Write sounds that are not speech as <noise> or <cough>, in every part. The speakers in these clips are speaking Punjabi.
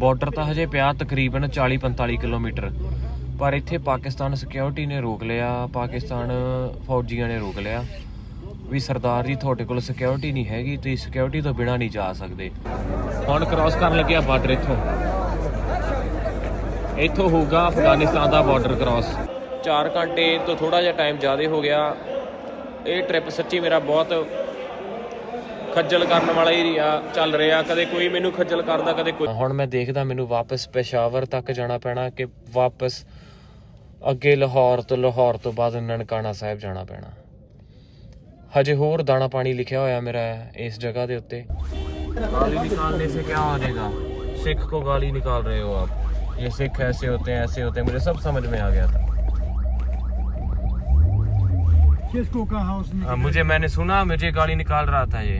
ਬਾਰਡਰ ਤਾਂ ਹਜੇ ਪਿਆ ਤਕਰੀਬਨ 40-45 ਕਿਲੋਮੀਟਰ। ਪਰ ਇੱਥੇ ਪਾਕਿਸਤਾਨ ਸਿਕਿਉਰਿਟੀ ਨੇ ਰੋਕ ਲਿਆ, ਪਾਕਿਸਤਾਨ ਫੌਜੀਆਂ ਨੇ ਰੋਕ ਲਿਆ। ਵੀ ਸਰਦਾਰ ਜੀ, ਤੁਹਾਡੇ ਕੋਲ ਸਿਕਿਉਰਿਟੀ ਨਹੀਂ ਹੈਗੀ, ਤੁਸੀਂ ਸਿਕਿਉਰਿਟੀ ਤੋਂ ਬਿਨਾ ਨਹੀਂ ਜਾ ਸਕਦੇ। ਹੁਣ ਕ੍ਰਾਸ ਕਰਨ ਲੱਗਿਆ ਬਾਰਡਰ ਇੱਥੋਂ। ਇੱਥੋਂ ਹੋਊਗਾ ਅਫਗਾਨਿਸਤਾਨ ਦਾ ਬਾਰਡਰ ਕ੍ਰਾਸ 4 ਘੰਟੇ ਤੋਂ ਥੋੜਾ ਜਿਹਾ ਟਾਈਮ ਜ਼ਿਆਦਾ ਹੋ ਗਿਆ। ਇਹ ਟ੍ਰਿਪ ਸੱਚੀ ਮੇਰਾ ਬਹੁਤ ਖੱਜਲ ਕਰਨ ਵਾਲਾ ਹੀ ਰਿਹਾ ਚੱਲ ਰਿਹਾ ਕਦੇ ਕੋਈ ਮੈਨੂੰ ਖੱਜਲ ਕਰਦਾ ਕਦੇ ਕੋਈ ਹੁਣ ਮੈਂ ਦੇਖਦਾ ਮੈਨੂੰ ਵਾਪਸ ਪੇਸ਼ਾਵਰ ਤੱਕ ਜਾਣਾ ਪੈਣਾ ਕਿ ਵਾਪਸ ਅੱਗੇ ਲਾਹੌਰ ਤੋਂ ਲਾਹੌਰ ਤੋਂ ਬਾਅਦ ਨਨਕਾਣਾ ਸਾਹਿਬ ਜਾਣਾ ਪੈਣਾ ਹਜੇ ਹੋਰ ਦਾਣਾ ਪਾਣੀ ਲਿਖਿਆ ਹੋਇਆ ਮੇਰਾ ਇਸ ਜਗ੍ਹਾ ਦੇ ਉੱਤੇ गाली निकालने से क्या हो जाएगा सिख को गाली निकाल रहे हो आप ये सिख ऐसे होते हैं ऐसे होते हैं मुझे सब समझ में आ गया था किसको कहा उसने हाँ, मुझे मैंने सुना मुझे गाली निकाल रहा था ये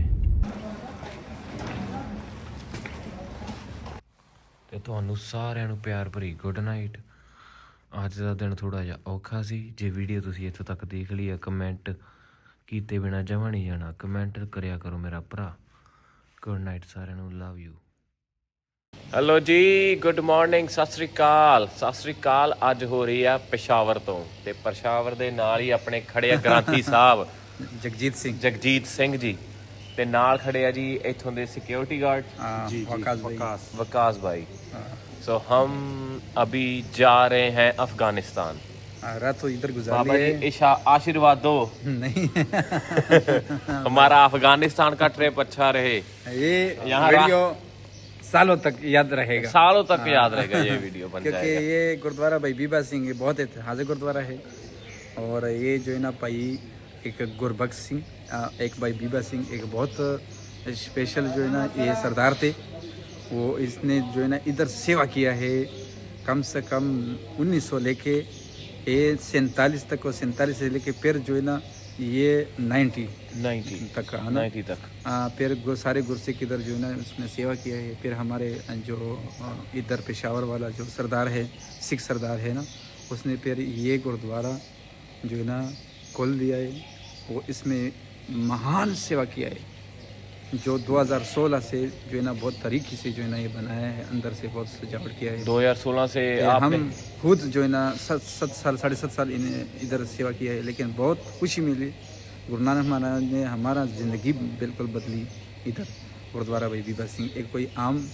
ਤੇ ਤੁਹਾਨੂੰ ਸਾਰਿਆਂ ਨੂੰ ਪਿਆਰ ਭਰੀ ਗੁੱਡ ਨਾਈਟ ਅੱਜ ਦਾ ਦਿਨ ਥੋੜਾ ਜਿਹਾ ਔਖਾ ਸੀ। ਜੇ ਵੀਡੀਓ ਤੁਸੀਂ ਇੱਥੋਂ ਤੱਕ ਦੇਖ ਲਈ ਆ ਕਮੈਂਟ ਕੀਤੇ ਬਿਨਾ ਜਮਾ ਨਹੀਂ ਜਾਣਾ। ਕਮੈਂਟ ਕਰਿਆ ਕਰੋ ਮੇਰਾ ਭਰਾ। ਗੁੱਡ ਨਾਈਟ ਸਾਰਿਆਂ ਨੂੰ ਲਵ ਯੂ ਹੈਲੋ ਜੀ ਗੁੱਡ ਮਾਰਨਿੰਗ ਸਤਿ ਸ੍ਰੀ ਅਕਾਲ। ਸਤਿ ਸ੍ਰੀ ਅਕਾਲ ਅੱਜ ਹੋ ਰਹੀ ਆ ਪਸ਼ਾਵਰ ਤੋਂ। ਤੇ ਪਸ਼ਾਵਰ ਦੇ ਨਾਲ ਹੀ ਆਪਣੇ ਖੜੇ ਆ ਗ੍ਰਾਂਤੀ ਸਾਹਿਬ। <laughs> ਜਗਜੀਤ ਸਿੰਘ। ਜਗਜੀਤ ਸਿੰਘ ਜੀ। ਤੇ ਨਾਲ ਖੜੇ ਆ ਜੀ ਇੱਥੋਂ ਦੇ ਸਿਕਿਉਰਿਟੀ ਗਾਰਡ वकास भाई वकास भाई सो हम अभी जा रहे हैं अफगानिस्तान हाँ, रात तो इधर गुजार बाबा लिए जी इशा आशीर्वाद दो नहीं हमारा अफगानिस्तान का ट्रिप अच्छा रहे ये यहाँ वीडियो सालों तक याद रहेगा सालों तक याद रहेगा ये वीडियो बन क्योंकि जाएगा ये गुरुद्वारा भाई बीबा सिंह ये बहुत ऐतिहासिक गुरुद्वारा है और ये जो है ना भाई एक गुरबख्श सिंह ایک بھائی بیبا سنگھ ایک بہت اسپیشل جو ہے نا یہ سردار تھے وہ اس نے جو ہے نا ادھر سیوا کیا ہے کم سے کم انیس سو لے کے یہ سینتالیس تک اور سینتالیس سے لے کے پھر جو ہے نا یہ نائنٹی نائنٹی تک نائنٹی تک۔ پھر سارے گرسے کی ادھر جو ہے نا اس نے سیوا کیا ہے پھر ہمارے جو ادھر پشاور والا جو سردار ہے سکھ سردار ہے نا اس نے پھر یہ گرودوارا جو ہے نا کھول دیا ہے وہ اس میں مہان سیوا کیا ہے۔ جو دو ہزار سولہ سے جو ہے نا بہت طریقے سے جو ہے نا یہ بنایا ہے اندر سے بہت سجاوٹ کیا ہے۔ دو ہزار سولہ سے ہم خود جو ہے نا ست سات سال ساڑھے سات سال انہیں ادھر سیوا کیا ہے لیکن بہت خوشی ملی۔ گرو نانک مہاراج نے ہمارا زندگی بالکل بدلی۔ ادھر گردوارہ بھائی بیبا سنگھ ایک کوئی عام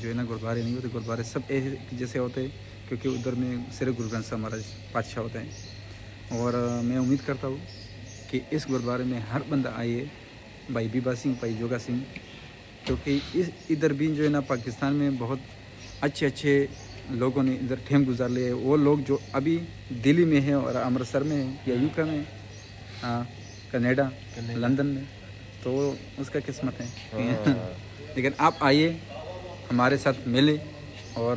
جو ہے نا گرودوارے نہیں ہوتے گرودوارے سب جیسے ہوتے ہیں کیونکہ ادھر میں صرف گرو گرنتھ صاحب مہاراج بادشاہ ہوتے ہیں۔ اور میں امید کرتا ہوں کہ اس گرودوارے میں ہر بندہ آئے بھائی بیبا سنگھ بھائی جوگا سنگھ کیونکہ اس ادھر بھی جو ہے نا پاکستان میں بہت اچھے اچھے لوگوں نے ادھر ٹھیم گزار لیے وہ لوگ جو ابھی دلی میں ہیں اور امرتسر میں ہیں یا یو میں ہاں کنیڈا لندن میں تو اس کا قسمت ہے۔ ہاں۔ لیکن آپ آئیے ہمارے ساتھ ملے اور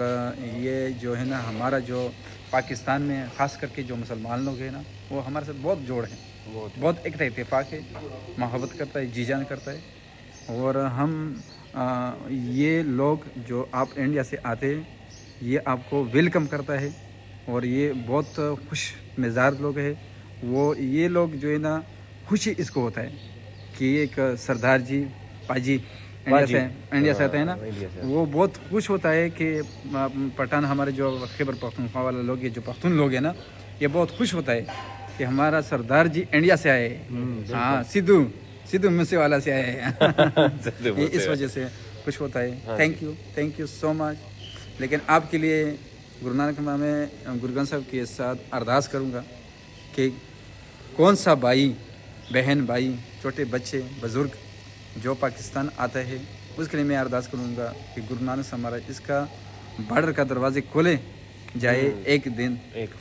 یہ جو ہے نا ہمارا جو پاکستان میں خاص کر کے جو مسلمان لوگ ہیں نا وہ ہمارے ساتھ بہت جوڑ ہیں۔ بہت ایک اتفاق ہے محبت کرتا ہے جی جان کرتا ہے۔ اور ہم یہ لوگ جو آپ انڈیا سے آتے ہیں یہ آپ کو ویلکم کرتا ہے۔ اور یہ بہت خوش مزاج لوگ ہے وہ یہ لوگ جو ہے نا خوشی اس کو ہوتا ہے کہ ایک سردار جی پاجی انڈیا سے انڈیا سے آتے ہیں نا۔ وہ بہت خوش ہوتا ہے کہ پٹھان ہمارے جو خیبر پختونخوا والے لوگ ہیں جو پختون لوگ ہیں نا یہ بہت خوش ہوتا ہے۔ کہ ہمارا سردار جی انڈیا سے آئے ہاں سدھو سدھو موسے والا سے آئے <laughs> اس وجہ سے کچھ ہوتا ہے۔ Thank you thank you so much لیکن آپ کے لیے گرو نانک میں گرو صاحب کے ساتھ ارداس کروں گا کہ کون سا بھائی بہن بھائی چھوٹے بچے بزرگ جو پاکستان آتا ہے اس کے لیے میں ارداس کروں گا کہ گرو نانک سے ہمارا اس کا بارڈر کا دروازے کھولے جائے ایک دن۔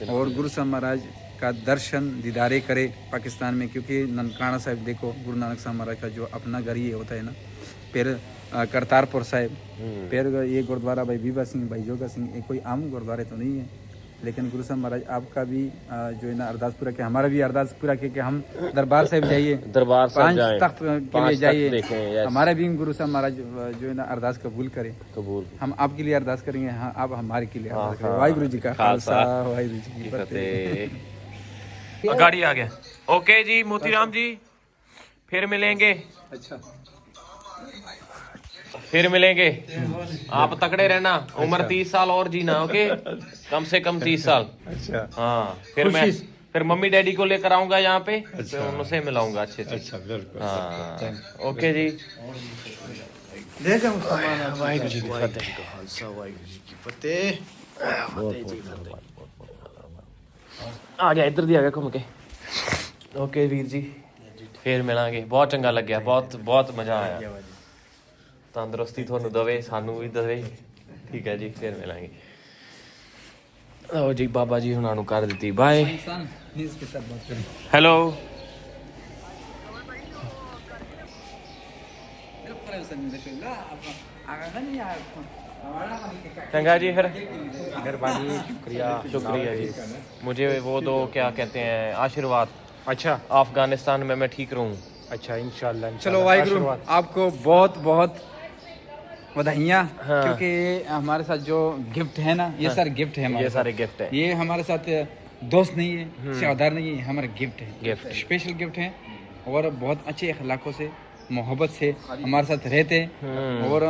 اور گرو صاحب مہاراج کا درشن دیدارے کرے پاکستان میں کیونکہ ننکانا صاحب دیکھو گرو نانک صاحب مہاراج کا جو اپنا گھر یہ ہوتا ہے نا پھر کرتار پور صاحب پھر یہ گرودوارہ بھائی بیبا سنگھ بھائی جوگا سنگھ یہ کوئی عام گرودوارے تو نہیں ہے۔ لیکن گرو صاحب مہاراج آپ کا بھی جو ہے نا ارداس پورا کہ ہمارا بھی ارداس پورا کہ کہ ہم دربار صاحب جائیے۔ دربار پانچ تخت کے لیے جائیے۔ ہمارا بھی گرو صاحب مہاراج جو ہے نا ارداس قبول کرے قبول۔ ہم آپ کے لیے ارداس کریں گے ہاں، آپ ہمارے کے لیے واحر جی کا خالصہ۔ گرو جی کی گاڑی آ گیا۔ اوکے جی موتی رام جی پھر ملیں گے۔ پھر ملیں گے۔ آپ تکڑے رہنا۔ عمر تیس سال اور جینا اوکے؟ کم سے کم تیس سال۔ اچھا۔ ہاں پھر میں پھر ممی ڈیڈی کو لے کر آؤں گا یہاں پہ۔ اچھا۔ ان سے ملاؤں گا اچھے اچھا ہاں۔ اوکے جی۔ واحر جی کی فتح واحر جی کی فتح ਆ ਗਿਆ ਇੱਧਰ ਦੀ ਆ ਗਿਆ ਘੁੰਮ ਕੇ। ਓਕੇ ਵੀਰ ਜੀ। ਫੇਰ ਮਿਲਾਂਗੇ। ਬਹੁਤ ਚੰਗਾ ਲੱਗਿਆ ਬਹੁਤ ਬਹੁਤ ਮਜ਼ਾ ਆਇਆ। ਤੰਦਰੁਸਤੀ ਤੁਹਾਨੂੰ ਦਵੇ ਸਾਨੂੰ ਵੀ ਦਵੇ। ਠੀਕ ਹੈ ਜੀ ਫੇਰ ਮਿਲਾਂਗੇ। ਲਓ ਜੀ ਬਾਬਾ ਜੀ ਹੁਣਾਂ ਨੂੰ ਕਰ ਦਿੱਤੀ। ਬਾਏ ਹੈਲੋ الحمد لله چنگا جی پھر مہربانی شکریہ شکریہ جی مجھے وہ دو کیا کہتے ہیں آشرواد اچھا افغانستان میں میں ٹھیک رہوں اچھا انشاءاللہ چلو وائی گرو آپ کو بہت بہت بدھائیاں کیونکہ ہمارے ساتھ جو گفٹ ہے نا یہ سارے گفٹ ہیں یہ سارے گفٹ ہیں یہ ہمارے ساتھ دوست نہیں ہے شہدار نہیں ہے ہمارے گفٹ ہیں گفٹ اسپیشل گفٹ ہیں اور بہت اچھے اخلاقوں سے محبت سے ہمارے ساتھ رہتے ہاں۔ اور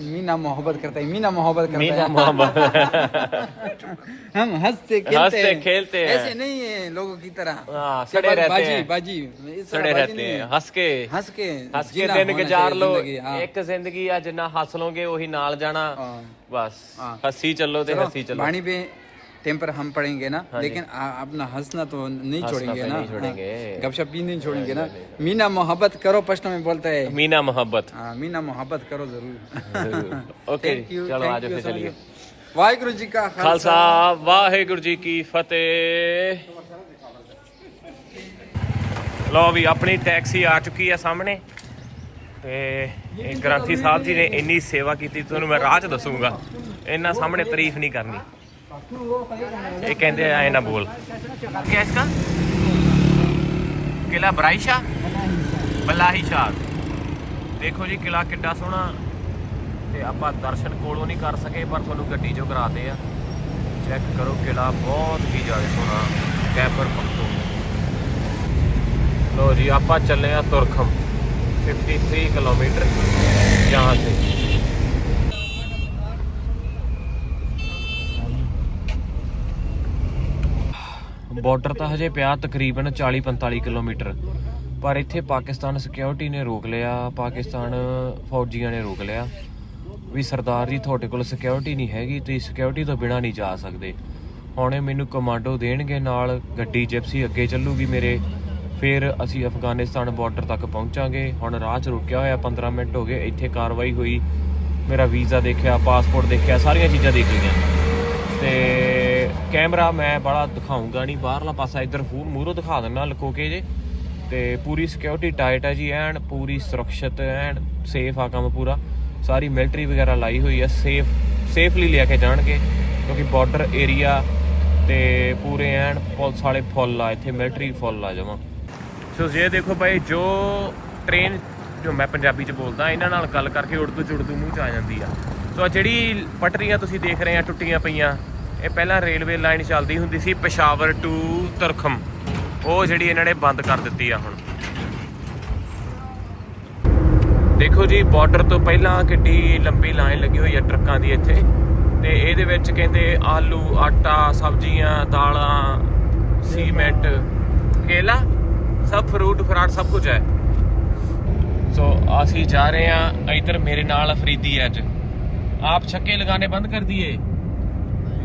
مینا محبت کرتا ہے مینا محبت کرتا مینا محبت۔ <laughs> ہم ہنستے کھیلتے کھیلتے ایسے نہیں ہے لوگوں کی طرح۔ ہاں، سڑے رہتے ہیں۔ باجی سڑے رہتے ہیں۔ ہنس کے۔ ہنس کے۔ ہنس کے دن گزار لو۔ ہاں۔ ایک زندگی یا جنہ ہنس لو گے وہی نال جانا۔ بس۔ ہنسی چلو تے ہنسی چلو۔ بانی پہ ਗੁਜ਼ਾਰ चाहिए ਲੋ जिंदगी, हाँ। ਇੱਕ ਜ਼ਿੰਦਗੀ ਆ ਜਿੰਨਾ ਹੱਸ ਲੋਗੇ ਉਹੀ ਨਾਲ ਜਾਣਾ हाँ। ਬਸ हाँ। ਹੱਸੀ ਚੱਲੋ ਤੇ चलो, ਹੱਸੀ ਚੱਲੋ वाणी पे टेम्पर हम पढ़ेंगे ना हाँ जी। लेकिन आ- अपना हंसना तो नहीं हंसना छोड़ेंगे तो ना नहीं छोड़ेंगे। हाँ, गपशप भी नहीं छोड़ेंगे ना मीना मोहब्बत करो प्रश्न में बोलता है ਮੀਨਾ ਮੁਹੱਬਤ हाँ मीना मोहब्बत करो जरूर ओके Thank you, ਚਲੋ thank ਆਜੋ you ਫਿਰ so ਚਲੀਏ much. ਵਾਹਿਗੁਰੂ ਜੀ ਕਾ ਖਾਲਸਾ ਵਾਹਿਗੁਰੂ ਜੀ ਕੀ ਫਤਿਹ ਲੋ ਵੀ ਆਪਣੀ ਟੈਕਸੀ ਆ ਚੁੱਕੀ ਆ ਸਾਹਮਣੇ ਤੇ ਇਹ ਗ੍ਰੰਥੀ ਸਾਹਿਬ ਜੀ ਨੇ ਇੰਨੀ ਸੇਵਾ ਕੀਤੀ ਤੁਹਾਨੂੰ ਮੈਂ ਰਾਹ ਚ ਦੱਸੂਗਾ ਇਹਨਾਂ ਸਾਹਮਣੇ ਤਾਰੀਫ ਨਹੀਂ ਕਰਨੀ ਇਹ ਕਹਿੰਦੇ ਆਏ ਨਾ ਬੋਲ। ਕੀ ਹੈ ਇਸਕਾ ਕਿਲਾ ਬਰਾਈਸ਼ਾ ਬਲਾਹੀ ਸ਼ਾਹ। ਦੇਖੋ ਜੀ ਕਿਲਾ ਕਿੱਡਾ ਸੋਹਣਾ। ਤੇ ਆਪਾਂ ਦਰਸ਼ਨ ਕੋਲੋਂ ਨਹੀਂ ਕਰ ਸਕੇ, ਪਰ ਤੁਹਾਨੂੰ ਗੱਡੀ 'ਚੋਂ ਕਰਾਤੇ ਆ। ਚੈੱਕ ਕਰੋ ਕਿਲਾ ਬਹੁਤ ਹੀ ਜ਼ਿਆਦਾ ਸੋਹਣਾ, ਕੈਬਰ ਪਖਤੂ ਲੋ ਜੀ, ਆਪਾਂ ਚੱਲੇ ਆ ਤੁਰਖਮ 53 ਕਿਲੋਮੀਟਰ ਯਹਾਂ ਸੇ ਬਾਰਡਰ ਤਾਂ ਹਜੇ ਪਿਆ ਤਕਰੀਬਨ 40-45 ਕਿਲੋਮੀਟਰ। ਪਰ ਇੱਥੇ ਪਾਕਿਸਤਾਨ ਸਿਕਿਉਰਿਟੀ ਨੇ ਰੋਕ ਲਿਆ, ਪਾਕਿਸਤਾਨ ਫੌਜੀਆਂ ਨੇ ਰੋਕ ਲਿਆ। ਵੀ ਸਰਦਾਰ ਜੀ, ਤੁਹਾਡੇ ਕੋਲ ਸਿਕਿਉਰਿਟੀ ਨਹੀਂ ਹੈਗੀ, ਤੁਸੀਂ ਸਿਕਿਉਰਿਟੀ ਤੋਂ ਬਿਨਾ ਨਹੀਂ ਜਾ ਸਕਦੇ। ਹੁਣੇ ਮੈਨੂੰ ਕਮਾਂਡੋ ਦੇਣਗੇ ਨਾਲ, ਗੱਡੀ ਜਿਪਸੀ ਅੱਗੇ ਚੱਲੂਗੀ ਮੇਰੇ। ਫਿਰ ਅਸੀਂ ਅਫਗਾਨਿਸਤਾਨ ਬਾਰਡਰ ਤੱਕ ਪਹੁੰਚਾਂਗੇ। ਹੁਣ ਰਾਹ 'ਚ ਰੁਕਿਆ ਹੋਇਆ 15 ਮਿੰਟ ਹੋ ਗਏ, ਇੱਥੇ ਕਾਰਵਾਈ ਹੋਈ। ਮੇਰਾ ਵੀਜ਼ਾ ਦੇਖਿਆ ਪਾਸਪੋਰਟ ਦੇਖਿਆ, ਸਾਰੀਆਂ ਚੀਜ਼ਾਂ ਦੇਖ ਲਈਆਂ। ਤੇ ਕੈਮਰਾ ਮੈਂ ਬੜਾ ਦਿਖਾਉਂਗਾ ਨਹੀਂ, ਬਾਹਰਲਾ ਪਾਸਾ ਇੱਧਰ ਫੂਲ ਮੂਹਰੋਂ ਦਿਖਾ ਦਿੰਦਾ ਲੁਕੋ ਕੇ ਜੇ। ਤੇ ਪੂਰੀ ਸਿਕਿਉਰਿਟੀ ਟਾਈਟ ਹੈ ਜੀ ਐਨ, ਪੂਰੀ ਸੁਰੱਖਿਅਤ ਐਨ ਸੇਫ ਆ ਕੰਮ ਪੂਰਾ। ਸਾਰੀ ਮਿਲਟਰੀ ਵਗੈਰਾ ਲਾਈ ਹੋਈ ਆ ਸੇਫ ਸੇਫਲੀ ਲੈ ਕੇ ਜਾਣਗੇ, ਕਿਉਂਕਿ ਬਾਰਡਰ ਏਰੀਆ ਤੇ ਪੂਰੇ ਐਨ ਪੁਲਿਸ ਵਾਲੇ ਫੁੱਲ ਆ, ਇੱਥੇ ਮਿਲਟਰੀ ਫੁੱਲ ਆ ਜਮਾ। ਸੋ ਜੇ ਦੇਖੋ ਭਾਈ, ਜੋ ਟ੍ਰੇਨ ਜੋ ਮੈਂ ਪੰਜਾਬੀ ਚ ਬੋਲਦਾ, ਇਹਨਾਂ ਨਾਲ ਗੱਲ ਕਰਕੇ ਉਰਦੂ ਚ ਉਰਦੂ ਮੂੰਹ ਚ ਆ ਜਾਂਦੀ ਆ। ਸੋ ਜਿਹੜੀ ਪਟਰੀਆਂ ਤੁਸੀਂ ਦੇਖ ਰਹੇ ਆ, ਟੁੱਟੀਆਂ ਪਈਆਂ ਇਹ ਪਹਿਲਾਂ ਰੇਲਵੇ ਲਾਈਨ ਚੱਲਦੀ ਹੁੰਦੀ ਸੀ ਪਸ਼ਾਵਰ ਟੂ ਤੁਰਖਮ। ਉਹ ਜਿਹੜੀ ਇਹਨਾਂ ਨੇ ਬੰਦ ਕਰ ਦਿੱਤੀ ਆ ਹੁਣ। ਦੇਖੋ ਜੀ ਬਾਰਡਰ ਤੋਂ ਪਹਿਲਾਂ ਕਿੱਡੀ ਲੰਬੀ ਲਾਈਨ ਲੱਗੀ ਹੋਈ ਆ ਟਰੱਕਾਂ ਦੀ ਇੱਥੇ। ਤੇ ਇਹਦੇ ਵਿੱਚ ਕਹਿੰਦੇ ਆਲੂ, ਆਟਾ, ਸਬਜ਼ੀਆਂ, ਦਾਲਾਂ, ਸੀਮੈਂਟ, ਕੇਲਾ, ਸਭ ਫਰੂਟ ਫਰਾਟ ਸਭ ਕੁਝ ਹੈ। ਸੋ ਅਸੀਂ ਜਾ ਰਹੇ ਹਾਂ ਇਧਰ ਮੇਰੇ ਨਾਲ ਫਰੀਦੀ ਹੈ ਅੱਜ। ਆਪ ਛੱਕੇ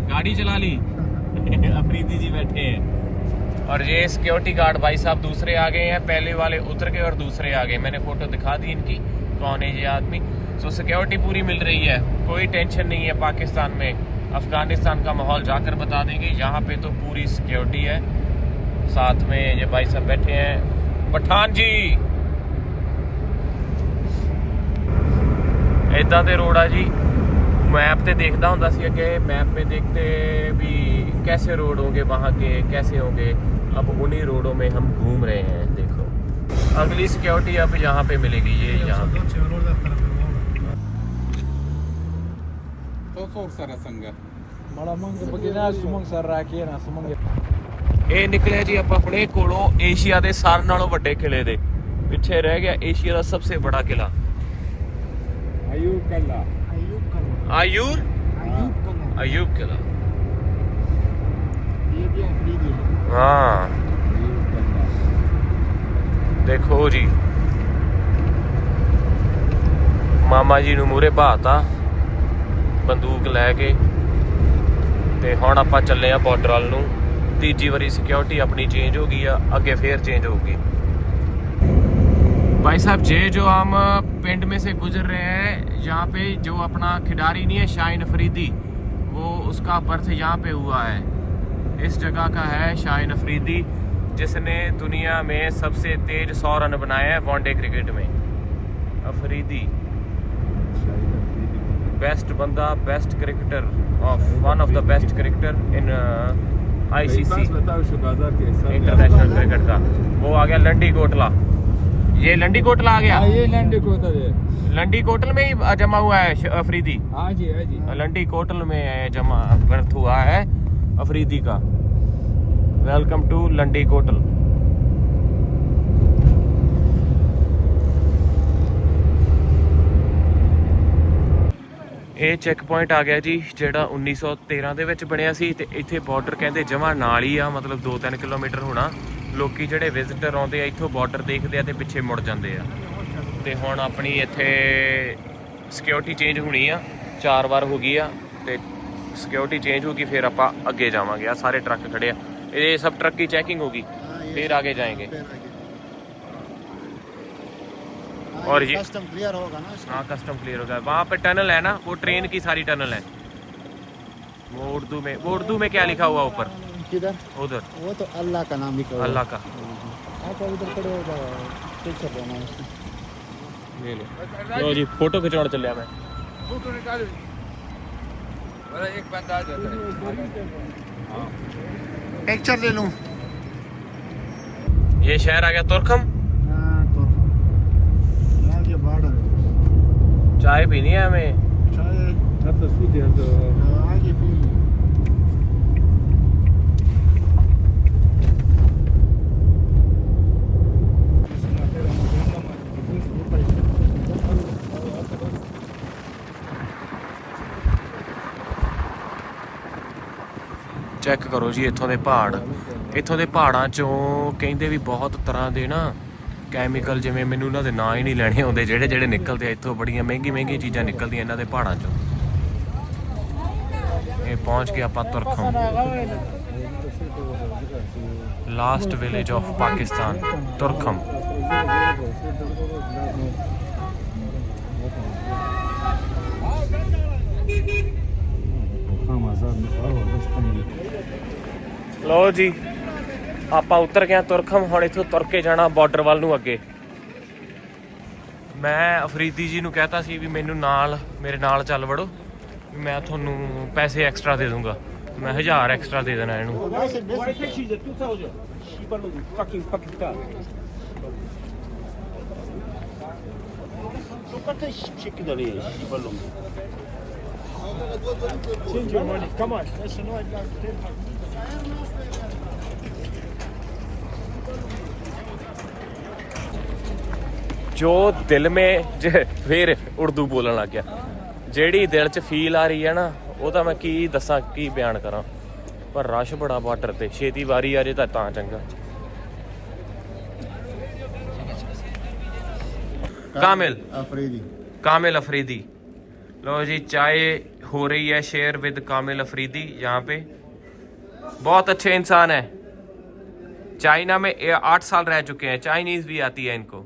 گاڑی چلا لی۔ <laughs> افریدی جی بیٹھے ہیں۔ اور یہ سیکیورٹی گارڈ بھائی صاحب دوسرے آ گئے ہیں، پہلے والے اتر گئے اور دوسرے آگے میں نے فوٹو دکھا دی ان کی، کون ہے یہ آدمی۔ سو سیکیورٹی پوری مل رہی ہے، کوئی ٹینشن نہیں ہے پاکستان میں۔ افغانستان کا ماحول جا کر بتا دیں گے، یہاں پہ تو پوری سیکیورٹی ہے۔ ساتھ میں یہ بھائی صاحب بیٹھے ہیں۔ پٹھان جی۔ ਇਦਾਂ دے روڑا جی۔ मैप पे देखता ਹੁੰਦਾ ਸੀ ਅੱਗੇ मैप पे देखते भी कैसे रोड होंगे वहाँ के कैसे होंगे अब उन्हीं रोडों में हम घूम रहे हैं देखो अगली सिक्योरिटी अब यहाँ पे मिलेगी ये यहाँ पे Mala manga bagina sumang saraki na sumang ਇਹ ਨਿਕਲਿਆ ਜੀ ਆਪਾਂ ਹੁਣੇ ਕੋਲੋਂ ਏਸ਼ੀਆ ਦੇ ਸਾਰ ਨਾਲੋਂ ਵੱਡੇ ਕਿਲੇ ਦੇ ਪਿੱਛੇ ਰਹਿ ਗਿਆ ਏਸ਼ੀਆ ਦਾ ਸਭ ਤੋਂ ਬੜਾ ਕਿਲਾ Ayub कल्ला आयूर अयूब कल्ला अयूब किला ये भी अफरीदी है हाँ अयूब कल्ला ਦੇਖੋ ਜੀ ਮਾਮਾ ਜੀ ਨੂੰ ਮੂਰੇ ਬਾਤਾ ਬੰਦੂਕ ਲੈ ਕੇ ਤੇ ਹੁਣ ਆਪਾਂ ਚੱਲੇ ਆ ਬਾਰਡਰ ਵੱਲ ਨੂੰ ਤੀਜੀ ਵਾਰੀ ਸਿਕਿਉਰਿਟੀ ਆਪਣੀ ਚੇਂਜ ਹੋ ਗਈ ਆ ਅੱਗੇ ਫੇਰ بھائی صاحب جے جو ہم پنڈ میں سے گزر رہے ہیں یہاں پہ جو اپنا کھلاڑی نہیں ہے شاہین افریدی وہ اس کا برتھ یہاں پہ ہوا ہے۔ اس جگہ کا ہے شاہین افریدی جس نے دنیا میں سب سے تیز سو رن بنایا ہے وانڈے کرکٹ میں۔ افریدی بیسٹ بندہ best cricketer of one of the best cricketer in I C C. International cricket کا۔ وہ آ گیا لنڈی کوٹلا۔ ये लंडी कोटला आ गया हाँ ये लैंड को तो है लंडी कोटल में ही जमा हुआ है श- अफरीदी हाँ जी हाँ जी लंडी कोटल में है जमा बर्थ हुआ है अफरीदी का वेलकम टू लंडी कोटल ਇਹ ਚੈੱਕ ਪੁਆਇੰਟ ਆ ਗਿਆ ਜੀ ਜਿਹੜਾ 1913 ਦੇ ਵਿੱਚ ਬਣਿਆ ਸੀ ਤੇ ਇੱਥੇ ਬਾਰਡਰ ਕਹਿੰਦੇ ਜਮਾ ਨਾਲ ਹੀ ਆ ਮਤਲਬ 2-3 ਕਿਲੋਮੀਟਰ ਹੋਣਾ ਲੋਕੀ ਜਿਹੜੇ ਵਿਜ਼ਿਟਰ ਆਉਂਦੇ ਆ ਇੱਥੋਂ ਬਾਰਡਰ ਦੇਖਦੇ ਆ ਤੇ ਪਿੱਛੇ ਮੁੜ ਜਾਂਦੇ ਆ ਤੇ ਹੁਣ ਆਪਣੀ ਇੱਥੇ ਸਿਕਿਉਰਿਟੀ ਚੇਂਜ ਹੋਣੀ ਆ ਚਾਰ ਵਾਰ ਹੋ ਗਈ ਆ ਤੇ ਸਿਕਿਉਰਿਟੀ ਚੇਂਜ ਹੋ ਗਈ ਫਿਰ ਆਪਾਂ ਅੱਗੇ ਜਾਵਾਂਗੇ ਆ ਸਾਰੇ ਟਰੱਕ ਖੜੇ ਆ ਇਹ ਸਭ ਟਰੱਕ की चेकिंग होगी फिर आगे जाएंगे और ये कस्टम क्लियर होगा ना इसका हाँ कस्टम क्लियर होगा वहाँ पे टनल है ना वो ट्रेन की सारी टनल है वो उर्दू में वो उर्दू में क्या लिखा हुआ ऊपर کدھر ادھر وہ تو اللہ کا نام لکھا اللہ کا جی فوٹو کھچوا چلے میں پکچر لے لوں یہ شہر آ گیا ترکم چائے پینی ہے ہمیں چائے ਚੈੱਕ ਕਰੋ ਜੀ ਇੱਥੋਂ ਦੇ ਪਹਾੜ। ਇੱਥੋਂ ਦੇ ਪਹਾੜਾਂ ਚੋਂ ਕਹਿੰਦੇ ਵੀ ਬਹੁਤ ਤਰ੍ਹਾਂ ਦੇ ਨਾ ਕੈਮੀਕਲ ਜਿਵੇਂ ਮੈਨੂੰ ਉਹਨਾਂ ਦੇ ਨਾਂ ਹੀ ਨਹੀਂ ਲੈਣੇ ਆਉਂਦੇ, ਜਿਹੜੇ ਜਿਹੜੇ ਨਿਕਲਦੇ ਆ ਇੱਥੋਂ ਬੜੀਆਂ ਮਹਿੰਗੀ ਮਹਿੰਗੀ ਚੀਜ਼ਾਂ ਨਿਕਲਦੀਆਂ ਇਹਨਾਂ ਦੇ ਪਹਾੜਾਂ ਚੋਂ। ਇਹ ਪਹੁੰਚ ਕੇ ਆਪਾਂ Torkham last village of Pakistan Torkham ਲਓ ਜੀ, ਆਪਾਂ ਉਤਰ ਗਏ ਹਾਂ ਤੁਰਖਮ, ਹੁਣ ਇੱਥੋਂ ਤੁਰ ਕੇ ਜਾਣਾ ਬਾਰਡਰ ਵੱਲ ਨੂੰ ਅੱਗੇ ਮੈਂ ਅਫਰੀਦੀ ਜੀ ਨੂੰ ਕਹਿਤਾ ਸੀ ਵੀ ਮੈਨੂੰ ਨਾਲ, ਮੇਰੇ ਨਾਲ ਚੱਲ ਵੜੋ ਮੈਂ ਤੁਹਾਨੂੰ ਪੈਸੇ ਐਕਸਟਰਾ ਦੇ ਦੂੰਗਾ ਮੈਂ 1000 ਐਕਸਟਰਾ ਦੇ ਦੇਣਾ ਇਹਨੂੰ change your money. Come on. Let's know ਜੋ ਦਿਲ ਮੇ ਜ- ਫੇਰ ਉਰਦੂ ਬੋਲਣ ਲੱਗ ਗਿਆ ਜਿਹੜੀ ਦਿਲ 'ਚ ਫੀਲ ਆ ਰਹੀ ਹੈ ਨਾ ਉਹ ਤਾਂ ਮੈਂ ਕੀ ਦੱਸਾਂ ਕੀ ਬਿਆਨ ਕਰਾਂ ਪਰ ਰਸ਼ ਬੜਾ ਬਾਰਡਰ ਤੇ ਛੇਤੀ ਵਾਰੀ ਆ ਜੇ ਤਾਂ ਤਾਂ ਚੰਗਾ कामिल अफरीदी कामिल अफरीदी लो जी चाय हो रही है शेयर विद कामिल अफरीदी यहाँ पे بہت اچھے انسان ہیں۔ چائنا میں آٹھ سال رہ چکے ہیں۔ چائنیز بھی آتی ہے ان کو۔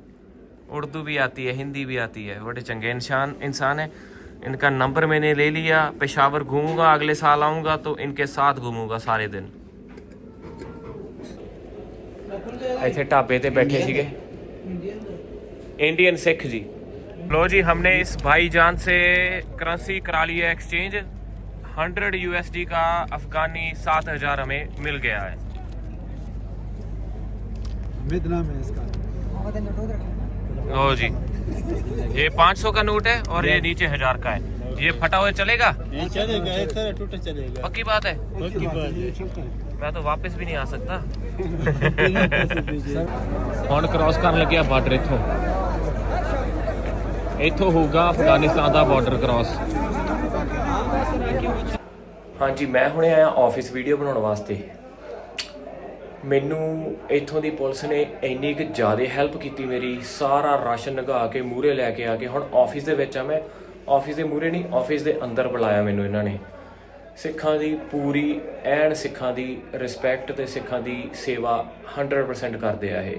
اردو بھی آتی ہے، ہندی بھی آتی ہے۔ بڑے چنگے انسان انسان ہیں۔ ان کا نمبر میں نے لے لیا، پشاور گھوموں گا، اگلے سال آؤں گا تو ان کے ساتھ گھوموں گا سارے دن۔ ایسے ٹاپے تھے بیٹھے سیگے۔ انڈین سکھ جی۔ لو جی ہم نے اس بھائی جان سے کرنسی کرا لی ہے exchange. Hundred U S D کا افغانی سات ہزار ہمیں مل گیا ہے۔ او جی۔ یہ پانچ سو کا نوٹ ہے اور یہ نیچے ہزار کا ہے۔ یہ پھٹا ہوئے چلے گا؟ پکی بات ہے۔ میں تو واپس بھی نہیں آ سکتا۔ ਹੁਣ ਕ੍ਰਾਸ ਕਰਨ ਲੱਗਿਆ ਬਾਰਡਰ ਇੱਥੋਂ ਇੱਥੋਂ ਹੋਊਗਾ ਅਫਗਾਨਿਸਤਾਨ ਦਾ ਬਾਰਡਰ ਕ੍ਰਾਸ ਹਾਂਜੀ, ਮੈਂ ਹੁਣੇ ਆਇਆ ਆਫਿਸ ਵੀਡੀਓ ਬਣਾਉਣ ਵਾਸਤੇ। ਮੈਨੂੰ ਇੱਥੋਂ ਦੀ ਪੁਲਿਸ ਨੇ ਇੰਨੀ ਕਿ ਜ਼ਿਆਦਾ ਹੈਲਪ ਕੀਤੀ ਮੇਰੀ, ਸਾਰਾ ਰਾਸ਼ਨ ਲਗਾ ਕੇ, ਮੂਹਰੇ ਲੈ ਕੇ ਆ ਕੇ। ਹੁਣ ਆਫਿਸ ਦੇ ਵਿੱਚ ਆ ਮੈਂ। ਆਫਿਸ ਦੇ ਮੂਹਰੇ ਨਹੀਂ ਆਫਿਸ ਦੇ ਅੰਦਰ ਬੁਲਾਇਆ ਮੈਨੂੰ ਇਹਨਾਂ ਨੇ। ਸਿੱਖਾਂ ਦੀ ਪੂਰੀ, ਐਨ ਸਿੱਖਾਂ ਦੀ ਰਿਸਪੈਕਟ ਤੇ ਸਿੱਖਾਂ ਦੀ ਸੇਵਾ 100% ਕਰਦੇ ਆ ਇਹ।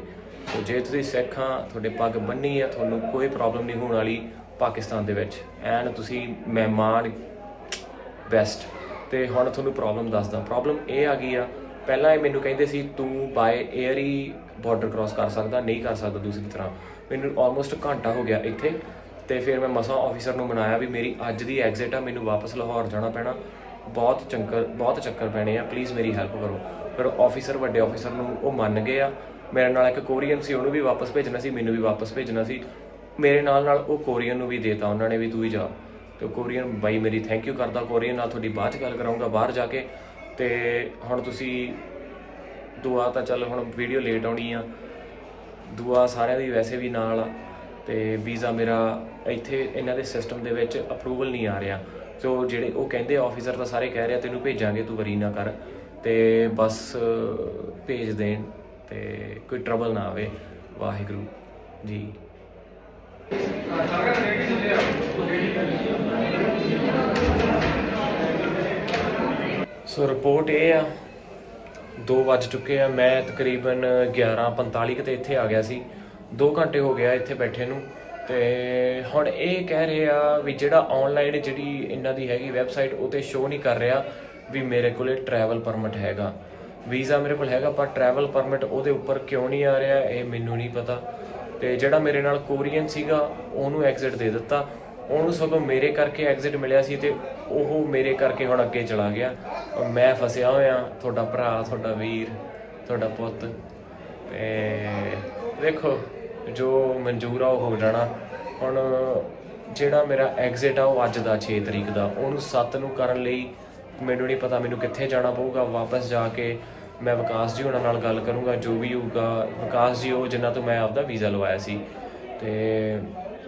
ਸੋ ਜੇ ਤੁਸੀਂ ਸਿੱਖਾਂ, ਤੁਹਾਡੇ ਪੱਗ ਬੰਨੀ ਆ, ਤੁਹਾਨੂੰ ਕੋਈ ਪ੍ਰੋਬਲਮ ਨਹੀਂ ਹੋਣ ਵਾਲੀ ਪਾਕਿਸਤਾਨ ਦੇ ਵਿੱਚ। ਐਨ ਤੁਸੀਂ ਮਹਿਮਾਨ ਬੈਸਟ ਤੇ ਹੁਣ ਤੁਹਾਨੂੰ ਪ੍ਰੋਬਲਮ ਦੱਸਦਾ। ਪ੍ਰੋਬਲਮ ਇਹ ਆ ਗਈ ਆ, ਪਹਿਲਾਂ ਇਹ ਮੈਨੂੰ ਕਹਿੰਦੇ ਸੀ, ਤੂੰ ਬਾਏ 에ਅਰ ਹੀ ਬਾਰਡਰ ਕ੍ਰਾਸ ਕਰ ਸਕਦਾ, ਨਹੀਂ ਕਰ ਸਕਦਾ ਦੂਸਰੀ ਤਰ੍ਹਾਂ। ਮੈਨੂੰ ਆਲਮੋਸਟ ਘੰਟਾ ਹੋ ਗਿਆ ਇੱਥੇ, ਤੇ ਫਿਰ ਮੈਂ ਮਸਾਂ ਆਫੀਸਰ ਨੂੰ ਮਨਾਇਆ ਵੀ ਮੇਰੀ ਅੱਜ ਦੀ ਐਗਜ਼ਿਟ ਆ, ਮੈਨੂੰ ਵਾਪਸ ਲਾਹੌਰ ਜਾਣਾ ਪੈਣਾ। ਬਹੁਤ ਚੰਕਰ, ਬਹੁਤ ਚੱਕਰ ਪੈਣੇ ਆ ਪਲੀਜ਼ ਮੇਰੀ ਹੈਲਪ ਕਰੋ। ਫਿਰ ਆਫੀਸਰ ਵੱਡੇ ਆਫੀਸਰ ਨੂੰ ਉਹ ਮੰਨ ਗਏ ਆ। ਮੇਰੇ ਨਾਲ ਇੱਕ ਕੋਰੀਅਨ ਸੀ, ਉਹਨੂੰ ਵੀ ਵਾਪਸ ਭੇਜਣਾ ਸੀ, ਮੈਨੂੰ ਵੀ ਵਾਪਸ ਭੇਜਣਾ ਸੀ। ਮੇਰੇ ਨਾਲ ਨਾਲ ਉਹ ਕੋਰੀਅਨ ਨੂੰ ਵੀ ਦੇਤਾ, ਉਹਨਾਂ ਨੇ ਵੀ, ਤੂੰ ਹੀ ਜਾ। ਤੇ ਕੋਰੀਅਨ, ਬਾਈ ਮੇਰੀ ਥੈਂਕ ਯੂ ਕਰਦਾ ਕੋਰੀਅਨ ਨਾਲ, ਤੁਹਾਡੀ ਬਾਅਦ ਚ ਗੱਲ ਕਰਾਂਗਾ ਬਾਹਰ ਜਾ ਕੇ। ਤੇ ਹੁਣ ਤੁਸੀਂ ਦੁਆ ਤਾਂ ਚੱਲ ਹੁਣ ਵੀਡੀਓ ਲੇਟ ਆਉਣੀ ਆ। ਦੁਆ ਸਾਰਿਆਂ ਦੀ ਵੈਸੇ ਵੀ ਨਾਲ ਆ। ਤੇ ਵੀਜ਼ਾ ਮੇਰਾ ਇੱਥੇ, ਇਹਨਾਂ ਦੇ ਸਿਸਟਮ ਦੇ ਵਿੱਚ ਅਪਰੂਵਲ ਨਹੀਂ ਆ ਰਿਹਾ। ਸੋ ਜਿਹੜੇ ਉਹ ਕਹਿੰਦੇ ਆਫੀਸਰ ਤਾਂ ਸਾਰੇ ਕਹਿ ਰਹੇ ਆ ਤੈਨੂੰ ਭੇਜਾਂਗੇ, ਤੂੰ ਵਰੀ ਨਾ ਕਰ। ਤੇ ਬਸ ਭੇਜ ਦੇਣ ਤੇ ਕੋਈ ਟਰਬਲ ਨਾ ਆਵੇ। ਵਾਹਿਗੁਰੂ ਜੀ। ਸੋ ਰਿਪੋਰਟ ਇਹ ਆ 2 ਵੱਜ ਚੁੱਕੇ ਆ, ਮੈਂ ਤਕਰੀਬਨ 11:45 ਕਿਤੇ ਇੱਥੇ ਆ ਗਿਆ ਸੀ। 2 ਘੰਟੇ ਹੋ ਗਿਆ ਇੱਥੇ ਬੈਠੇ ਨੂੰ, ਤੇ ਹੁਣ ਇਹ ਕਹਿ ਰਹੇ ਆ ਵੀ ਜਿਹੜਾ ਆਨਲਾਈਨ ਜਿਹੜੀ ਇਹਨਾਂ ਦੀ ਹੈਗੀ ਵੈਬਸਾਈਟ ਉਹ ਤੇ ਸ਼ੋ ਨਹੀਂ ਕਰ ਰਿਹਾ ਵੀ ਮੇਰੇ ਕੋਲੇ ਟਰੈਵਲ ਪਰਮਿਟ ਹੈਗਾ। ਵੀਜ਼ਾ ਮੇਰੇ ਕੋਲ ਹੈਗਾ, ਪਰ ਟਰੈਵਲ ਪਰਮਿਟ ਉਹਦੇ ਉੱਪਰ ਕਿਉਂ ਨਹੀਂ ਆ ਰਿਹਾ, ਇਹ ਮੈਨੂੰ ਨਹੀਂ ਪਤਾ। ਤੇ ਜਿਹੜਾ ਮੇਰੇ ਨਾਲ ਕੋਰੀਅਨ ਸੀਗਾ, ਉਹਨੂੰ ਐਗਜ਼ਿਟ ਦੇ ਦਿੱਤਾ। ਉਹਨੂੰ ਸਗੋਂ ਮੇਰੇ ਕਰਕੇ ਐਗਜ਼ਿਟ ਮਿਲਿਆ ਸੀ ਤੇ ਉਹ ਮੇਰੇ ਕਰਕੇ ਹੁਣ ਅੱਗੇ ਚਲਾ ਗਿਆ। ਮੈਂ ਫਸਿਆ ਹੋਇਆ, ਤੁਹਾਡਾ ਭਰਾ, ਤੁਹਾਡਾ ਵੀਰ, ਤੁਹਾਡਾ ਪੁੱਤ। ਤੇ ਦੇਖੋ, ਜੋ ਮਨਜ਼ੂਰ ਆ ਉਹ ਹੋ ਜਾਣਾ। ਹੁਣ ਜਿਹੜਾ ਮੇਰਾ ਐਗਜ਼ਿਟ ਆ ਉਹ ਅੱਜ ਦਾ 6 ਤਰੀਕ ਦਾ। ਉਹਨੂੰ 7 ਨੂੰ ਕਰਨ ਲਈ ਮੈਨੂੰ ਨਹੀਂ ਪਤਾ ਮੈਨੂੰ ਕਿੱਥੇ ਜਾਣਾ ਪਊਗਾ। ਵਾਪਸ ਜਾ ਕੇ ਮੈਂ ਵਿਕਾਸ ਜੀ ਉਹਨਾਂ ਨਾਲ ਗੱਲ ਕਰੂੰਗਾ। ਜੋ ਵੀ ਹੋਊਗਾ, ਵਿਕਾਸ ਜੀ ਉਹ ਜਿਨ੍ਹਾਂ ਤੋਂ ਮੈਂ ਆਪਦਾ ਵੀਜ਼ਾ ਲਵਾਇਆ ਸੀ। ਤੇ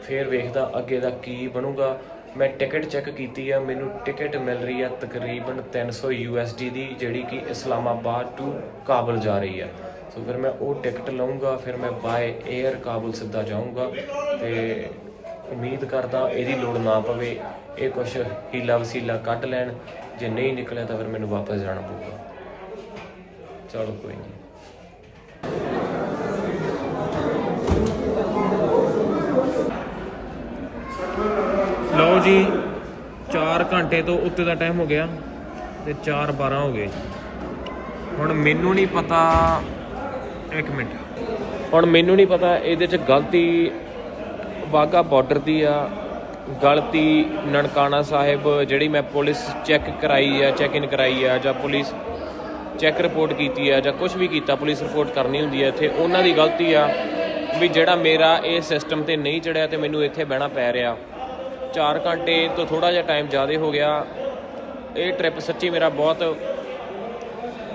ਫਿਰ ਵੇਖਦਾ ਅੱਗੇ ਦਾ ਕੀ ਬਣੂਗਾ। ਮੈਂ ਟਿਕਟ ਚੈੱਕ ਕੀਤੀ ਆ, ਮੈਨੂੰ ਟਿਕਟ ਮਿਲ ਰਹੀ ਆ ਤਕਰੀਬਨ 300 USD ਦੀ, ਜਿਹੜੀ ਕਿ ਇਸਲਾਮਾਬਾਦ ਟੂ ਕਾਬਲ ਜਾ ਰਹੀ ਆ। ਸੋ ਫਿਰ ਮੈਂ ਉਹ ਟਿਕਟ ਲਵਾਂਗਾ ਫਿਰ ਮੈਂ ਬਾਏ 에ਅਰ ਕਾਬਲ ਸਿੱਧਾ ਜਾਊਂਗਾ ਤੇ ਉਮੀਦ ਕਰਦਾ ਇਹਦੀ ਲੋੜ ਨਾ ਪਵੇ, ਇਹ ਕੁਛ ਹੀਲਾ ਵਸੀਲਾ ਕੱਢ ਲੈਣ, ਜੇ ਨਹੀਂ ਨਿਕਲਿਆ ਤਾਂ ਫਿਰ ਮੈਨੂੰ ਵਾਪਸ ਜਾਣਾ ਪਊਗਾ। ਚਲੋ ਕੋਈ ਨਹੀਂ ਲਓ ਜੀ 4 ਘੰਟੇ ਤੋਂ ਉੱਤੇ ਦਾ ਟਾਈਮ ਹੋ ਗਿਆ ਤੇ 4:12 ਹੋ ਗਏ। ਹੁਣ ਮੈਨੂੰ ਨਹੀਂ ਪਤਾ, ਇੱਕ ਮਿੰਟ। ਹੁਣ ਮੈਨੂੰ ਨਹੀਂ ਪਤਾ ਇਹਦੇ ਚ ਗਲਤੀ ਵਾਗਾ ਬਾਰਡਰ ਦੀ ਆ, ਗਲਤੀ ਨਨਕਾਣਾ ਸਾਹਿਬ ਜਿਹੜੀ ਮੈਂ ਪੁਲਿਸ ਚੈੱਕ ਕਰਾਈ ਆ ਚੈੱਕ ਇਨ ਕਰਾਈ ਆ, ਜਾਂ ਪੁਲਿਸ ਚੈੱਕ ਰਿਪੋਰਟ ਕੀਤੀ ਆ, ਜਾਂ ਕੁਝ ਵੀ ਕੀਤਾ, ਪੁਲਿਸ ਰਿਪੋਰਟ ਕਰਨੀ ਹੁੰਦੀ ਆ, ਇੱਥੇ ਉਹਨਾਂ ਦੀ ਗਲਤੀ ਆ ਵੀ ਜਿਹੜਾ ਮੇਰਾ ਇਹ ਸਿਸਟਮ ਤੇ ਨਹੀਂ ਚੜਿਆ ਤੇ ਮੈਨੂੰ ਇੱਥੇ ਬਹਿਣਾ ਪੈ ਰਿਹਾ। 4 ਘੰਟੇ ਤੋਂ ਥੋੜਾ ਜਿਹਾ ਟਾਈਮ ਜ਼ਿਆਦਾ ਹੋ ਗਿਆ। ਇਹ ਟ੍ਰਿਪ ਸੱਚੀ ਮੇਰਾ ਬਹੁਤ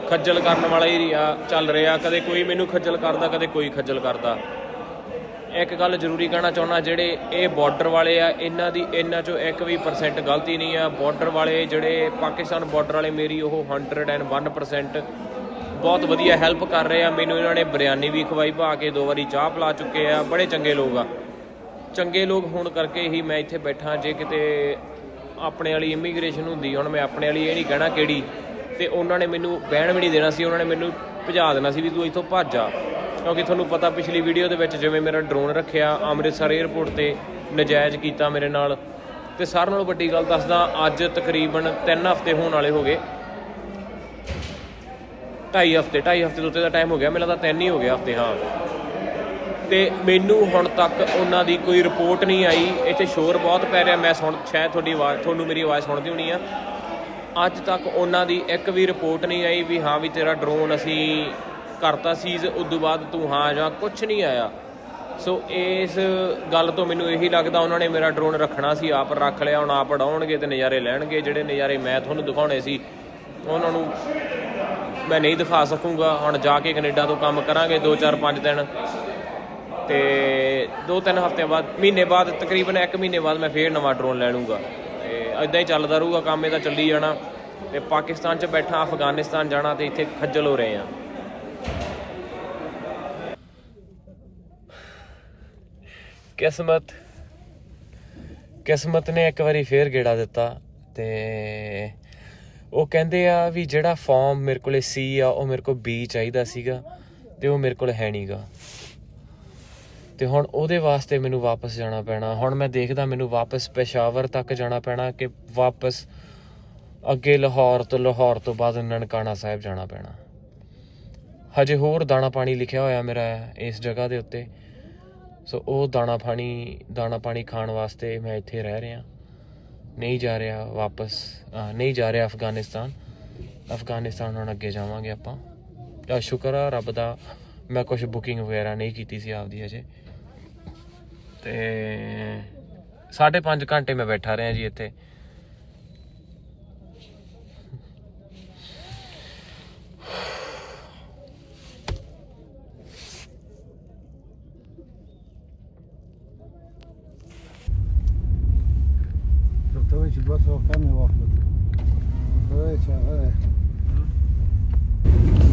ਖੱਜਲ ਕਰਨ ਵਾਲਾ ਹੀ ਰਿਹਾ, ਚੱਲ ਰਿਹਾ। ਕਦੇ ਕੋਈ ਮੈਨੂੰ ਖੱਜਲ ਕਰਦਾ, ਕਦੇ ਕੋਈ ਖੱਜਲ ਕਰਦਾ। ਇੱਕ ਗੱਲ ਜ਼ਰੂਰੀ ਕਹਿਣਾ ਚਾਹੁੰਦਾ, ਜਿਹੜੇ ਇਹ ਬਾਰਡਰ ਵਾਲੇ ਆ, ਇਹਨਾਂ ਦੀ, ਇਹਨਾਂ ਚੋਂ ਇੱਕ ਵੀ ਪਰਸੈਂਟ ਗਲਤੀ ਨਹੀਂ ਆ। ਬਾਰਡਰ ਵਾਲੇ ਜਿਹੜੇ ਪਾਕਿਸਤਾਨ ਬਾਰਡਰ ਵਾਲੇ, ਮੇਰੀ ਉਹ 101% ਬਹੁਤ ਵਧੀਆ ਹੈਲਪ ਕਰ ਰਹੇ ਆ। ਮੈਨੂੰ ਇਹਨਾਂ ਨੇ ਬਿਰਿਆਨੀ ਵੀ ਖਵਾਈ, ਭਾ ਕੇ ਦੋ ਵਾਰੀ ਚਾਹ ਪਿਲਾ ਚੁੱਕੇ ਆ। ਬੜੇ ਚੰਗੇ ਲੋਕ ਆ। ਚੰਗੇ ਲੋਕ ਹੋਣ ਕਰਕੇ ਹੀ ਮੈਂ ਇੱਥੇ ਬੈਠਾ, ਜੇ ਕਿਤੇ ਆਪਣੇ ਵਾਲੀ ਇਮੀਗ੍ਰੇਸ਼ਨ ਹੁੰਦੀ ਹੁਣ ਮੈਂ ਆਪਣੇ ਵਾਲੀ ਇਹ ਨਹੀਂ ਕਹਿਣਾ ਕਿਹੜੀ, ਤੇ ਉਹਨਾਂ ਨੇ ਮੈਨੂੰ ਬਹਿਣ ਵੀ ਨਹੀਂ ਦੇਣਾ ਸੀ, ਉਹਨਾਂ ਨੇ ਮੈਨੂੰ ਭਜਾ ਦੇਣਾ ਸੀ ਵੀ ਤੂੰ ਇੱਥੋਂ ਭੱਜ ਜਾ ਕਿਉਂਕਿ ਤੁਹਾਨੂੰ ਪਤਾ ਪਿਛਲੀ ਵੀਡੀਓ ਦੇ ਵਿੱਚ ਜਿਵੇਂ ਮੇਰਾ ਡਰੋਨ ਰੱਖਿਆ, ਅੰਮ੍ਰਿਤਸਰ 에ਅਰਪੋਰਟ ਤੇ ਨਜਾਇਜ਼ ਕੀਤਾ ਮੇਰੇ ਨਾਲ। ਤੇ ਸਾਰਿਆਂ ਨਾਲੋਂ ਵੱਡੀ ਗੱਲ ਦੱਸਦਾ, ਅੱਜ ਤਕਰੀਬਨ 3 ਹਫ਼ਤੇ ਹੋਣ ਵਾਲੇ ਹੋ ਗਏ। ਢਾਈ ਹਫ਼ਤੇ ਢਾਈ ਹਫ਼ਤੇ ਤੋਂ ਉੱਤੇ ਦਾ ਟਾਈਮ ਹੋ ਗਿਆ, ਮੈਨੂੰ ਲੱਗਦਾ 3 ਹੀ ਹੋ ਗਿਆ ਹਫ਼ਤੇ, ਹਾਂ। ਤੇ ਮੈਨੂੰ ਹੁਣ ਤੱਕ ਉਹਨਾਂ ਦੀ ਕੋਈ ਰਿਪੋਰਟ ਨਹੀਂ ਆਈ। ਇੱਥੇ ਸ਼ੋਰ ਬਹੁਤ ਪੈ ਰਿਹਾ। ਮੈਂ ਸੁਣ ਸ਼ਾਇਦ ਤੁਹਾਡੀ ਆਵਾਜ਼ ਤੁਹਾਨੂੰ ਮੇਰੀ ਆਵਾਜ਼ ਸੁਣਦੀ ਹੋਣੀ ਆ। ਅੱਜ ਤੱਕ ਉਹਨਾਂ ਦੀ ਇੱਕ ਵੀ ਰਿਪੋਰਟ ਨਹੀਂ ਆਈ ਵੀ ਹਾਂ ਵੀ ਤੇਰਾ ਡਰੋਨ ਅਸੀਂ ਕਰਤਾ ਸੀਜ਼ ਉਸ ਤੋਂ ਬਾਅਦ ਤੂੰ ਹਾਂ ਜਾਂ ਕੁਝ ਨਹੀਂ ਆਇਆ। ਸੋ ਇਸ ਗੱਲ ਤੋਂ ਮੈਨੂੰ ਇਹੀ ਲੱਗਦਾ ਉਹਨਾਂ ਨੇ ਮੇਰਾ ਡਰੋਨ ਰੱਖਣਾ ਸੀ, ਆਪ ਰੱਖ ਲਿਆ, ਹੁਣ ਆਪ ਉਡਾਉਣਗੇ ਤੇ ਨਜ਼ਾਰੇ ਲੈਣਗੇ। ਜਿਹੜੇ ਨਜ਼ਾਰੇ ਮੈਂ ਤੁਹਾਨੂੰ ਦਿਖਾਉਣੇ ਸੀ, ਉਹਨਾਂ ਨੂੰ ਮੈਂ ਨਹੀਂ ਦਿਖਾ ਸਕੂੰਗਾ। ਹੁਣ ਜਾ ਕੇ ਕੈਨੇਡਾ ਤੋਂ ਕੰਮ ਕਰਾਂਗੇ 2 4 5 ਦਿਨ। ਤੇ ਦੋ ਤਿੰਨ ਹਫ਼ਤਿਆਂ ਬਾਅਦ, ਮਹੀਨੇ ਬਾਅਦ, ਤਕਰੀਬਨ 1 ਮਹੀਨੇ ਬਾਅਦ ਮੈਂ ਫੇਰ ਨਵਾਂ ਡਰੋਨ ਲੈ ਲੂੰਗਾ ਤੇ ਇਦਾਂ ਹੀ ਚੱਲਦਾ ਰਹੂਗਾ, ਕੰਮ ਇਹਦਾ ਚੱਲੀ ਜਾਣਾ। ਤੇ ਪਾਕਿਸਤਾਨ 'ਚ ਬੈਠਾ, ਅਫਗਾਨਿਸਤਾਨ ਜਾਣਾ ਤੇ ਇੱਥੇ ਖੱਜਲ ਹੋ ਰਹੇ ਆ। ਕਿਸਮਤ ਕਿਸਮਤ ਨੇ ਇੱਕ ਵਾਰੀ ਫੇਰ ਗੇੜਾ ਦਿੱਤਾ ਤੇ ਉਹ ਕਹਿੰਦੇ ਆ ਵੀ ਜਿਹੜਾ ਫਾਰਮ ਮੇਰੇ ਕੋਲੇ ਸੀ ਆ, ਉਹ ਮੇਰੇ ਕੋਲ ਬੀ ਚਾਹੀਦਾ ਸੀਗਾ ਤੇ ਉਹ ਮੇਰੇ ਕੋਲ ਹੈ ਨਹੀਂਗਾ ਤੇ ਹੁਣ ਉਹਦੇ ਵਾਸਤੇ ਮੈਨੂੰ ਵਾਪਸ ਜਾਣਾ ਪੈਣਾ। ਹੁਣ ਮੈਂ ਦੇਖਦਾ ਮੈਨੂੰ ਵਾਪਸ ਪੇਸ਼ਾਵਰ ਤੱਕ ਜਾਣਾ ਪੈਣਾ ਕਿ ਵਾਪਸ ਅੱਗੇ ਲਾਹੌਰ ਤੋਂ ਲਾਹੌਰ ਤੋਂ ਬਾਅਦ ਨਨਕਾਣਾ ਸਾਹਿਬ ਜਾਣਾ ਪੈਣਾ। ਹਜੇ ਹੋਰ ਦਾਣਾ ਪਾਣੀ ਲਿਖਿਆ ਹੋਇਆ ਮੇਰਾ ਇਸ ਜਗ੍ਹਾ ਦੇ ਉੱਤੇ। ਸੋ ਉਹ ਦਾਣਾ ਪਾਣੀ ਦਾਣਾ ਪਾਣੀ ਖਾਣ ਵਾਸਤੇ ਮੈਂ ਇੱਥੇ ਰਹਿ ਰਿਹਾ। ਨਹੀਂ ਜਾ ਰਿਹਾ ਵਾਪਸ ਨਹੀਂ ਜਾ ਰਿਹਾ ਅਫਗਾਨਿਸਤਾਨ। ਅਫਗਾਨਿਸਤਾਨ ਹੁਣ ਅੱਗੇ ਜਾਵਾਂਗੇ ਆਪਾਂ। ਤਾਂ ਸ਼ੁਕਰ ਆ ਰੱਬ ਦਾ ਮੈਂ ਕੁਝ ਬੁਕਿੰਗ ਵਗੈਰਾ ਨਹੀਂ ਕੀਤੀ ਸੀ ਆਪਦੀ ਅਜੇ ਤੇ ਸਾਢੇ ਪੰਜ ਘੰਟੇ ਮੈਂ ਬੈਠਾ ਰਿਹਾ ਜੀ ਇੱਥੇ Давайте бas руками вахлет. Давайте, ага.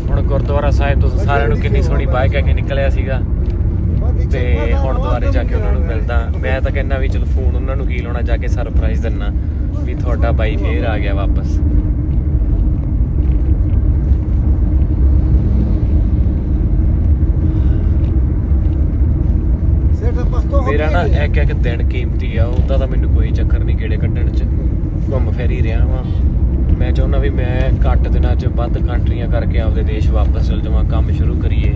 ਹੁਣ ਗੁਰਦੁਆਰਾ ਸਾਹਿਬ ਤੋਂ ਸਾਰਿਆਂ ਨੂੰ ਕਿੰਨੀ ਸੋਹਣੀ ਬਾਈਕ ਕਹਿ ਕੇ ਨਿਕਲਿਆ ਸੀਗਾ ਤੇ ਹੁਣ ਦੁਬਾਰੇ ਜਾ ਕੇ ਉਹਨਾਂ ਨੂੰ ਮਿਲਦਾ। ਮੈਂ ਤਾਂ ਕਹਿੰਦਾ ਵੀ ਚਲ ਫੋਨ ਉਹਨਾਂ ਨੂੰ ਕੀ ਲਾਉਣਾ ਜਾ ਕੇ ਸਰਪ੍ਰਾਈਜ਼ ਦਿੰਨਾ ਵੀ ਤੁਹਾਡਾ ਬਾਈ ਫੇਰ ਆ ਗਿਆ ਵਾਪਸ। ਮੇਰਾ ਨਾ ਇੱਕ ਇੱਕ ਦਿਨ ਕੀਮਤੀ ਆ ਉਹਦਾ ਤਾਂ ਮੈਨੂੰ ਕੋਈ ਚੱਕਰ ਨਹੀਂ ਕਿਹੜੇ ਕੱਢਣ ਚ। ਘੁੰਮ ਫਿਰ ਹੀ ਰਿਹਾ ਵਾਂ। ਮੈਂ ਚਾਹੁੰਦਾ ਵੀ ਮੈਂ ਘੱਟ ਦਿਨਾਂ ਚ ਵੱਧ ਕੰਟਰੀਆਂ ਕਰਕੇ ਆਪਦੇ ਦੇਸ਼ ਵਾਪਸ ਚਲ ਜਾਵਾਂ ਕੰਮ ਸ਼ੁਰੂ ਕਰੀਏ।